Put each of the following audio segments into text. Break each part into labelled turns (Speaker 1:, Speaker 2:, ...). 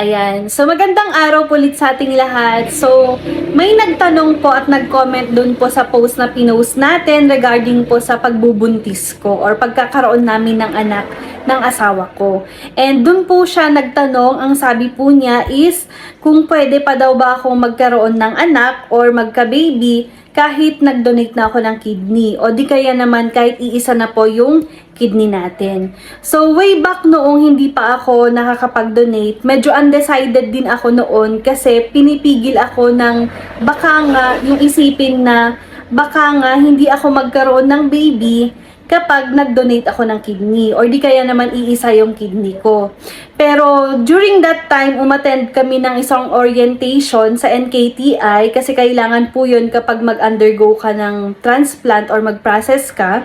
Speaker 1: Ayan. So, magandang araw po ulit sa ating lahat. So, may nagtanong po at nag-comment dun po sa post na pinost natin regarding po sa pagbubuntis ko or pagkakaroon namin ng anak ng asawa ko. And dun po siya nagtanong, ang sabi po niya is kung pwede pa daw ba akong magkaroon ng anak or magka-baby kahit nag-donate na ako ng kidney o di kaya naman kahit iisa na po yung kidney natin. So way back noong hindi pa ako nakakapag-donate, medyo undecided din ako noon kasi pinipigil ako ng baka nga yung isipin na baka nga hindi ako magkaroon ng baby kapag nag-donate ako ng kidney or di kaya naman iisa yung kidney ko. Pero during that time, umattend kami ng isang orientation sa NKTI kasi kailangan po yun kapag mag-undergo ka ng transplant or mag-process ka.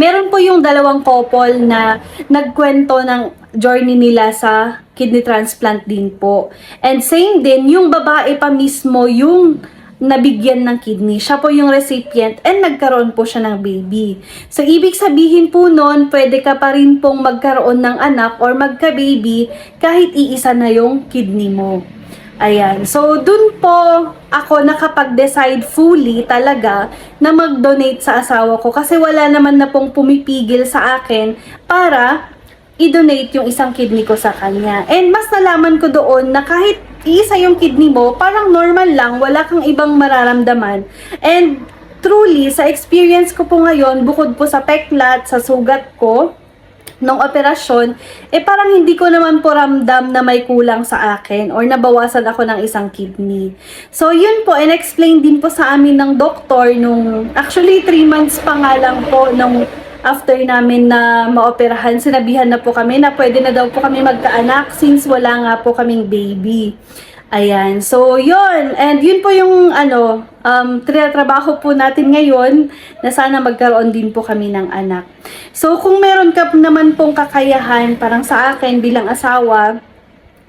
Speaker 1: Meron po yung dalawang couple na nagkwento ng journey nila sa kidney transplant din po. And same din, yung babae pa mismo yung nabigyan ng kidney. Siya po yung recipient and nagkaroon po siya ng baby. So, ibig sabihin po nun, pwede ka pa rin pong magkaroon ng anak or magka-baby kahit iisa na yung kidney mo. Ayan. So, dun po ako nakapag-decide fully talaga na mag-donate sa asawa ko kasi wala naman na pong pumipigil sa akin para i-donate yung isang kidney ko sa kanya. And mas nalaman ko doon na kahit isa yung kidney mo, parang normal lang, wala kang ibang mararamdaman. And truly, sa experience ko po ngayon, bukod po sa peklat, sa sugat ko, nung operasyon, eh parang hindi ko naman po ramdam na may kulang sa akin or nabawasan ako ng isang kidney. So yun po, and-explain din po sa amin ng doktor nung, actually 3 months pa nga lang po nung after namin na maoperahan, sinabihan na po kami na pwede na daw po kami magkaanak since wala nga po kaming baby. Ayan. So, yun. And yun po yung, ano, um, trinatrabaho po natin ngayon na sana magkaroon din po kami ng anak. So, kung meron ka naman pong kakayahan, parang sa akin bilang asawa,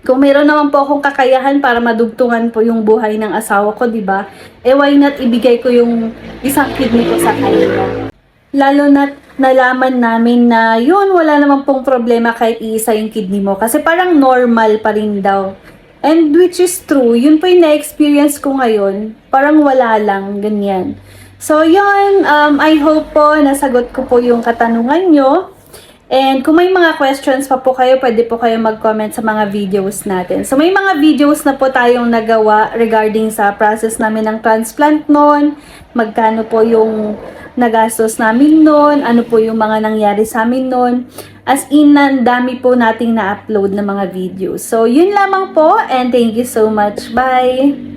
Speaker 1: kung meron naman po akong kakayahan para madugtungan po yung buhay ng asawa ko, di ba? Eh, why not ibigay ko yung isang kidney ko sa kanya? Lalo na nalaman namin na yun, wala naman pong problema kahit iisa yung kidney mo. Kasi parang normal pa rin daw. And which is true, yun po yung na-experience ko ngayon. Parang wala lang, ganyan. So yun, um, I hope po nasagot ko po yung katanungan nyo. And kung may mga questions pa po kayo, pwede po kayo mag-comment sa mga videos natin. So may mga videos na po tayong nagawa regarding sa process namin ng transplant noon, magkano po yung nagastos namin noon, ano po yung mga nangyari sa amin noon. As in, dami po nating na-upload na mga videos. So yun lamang po and thank you so much. Bye!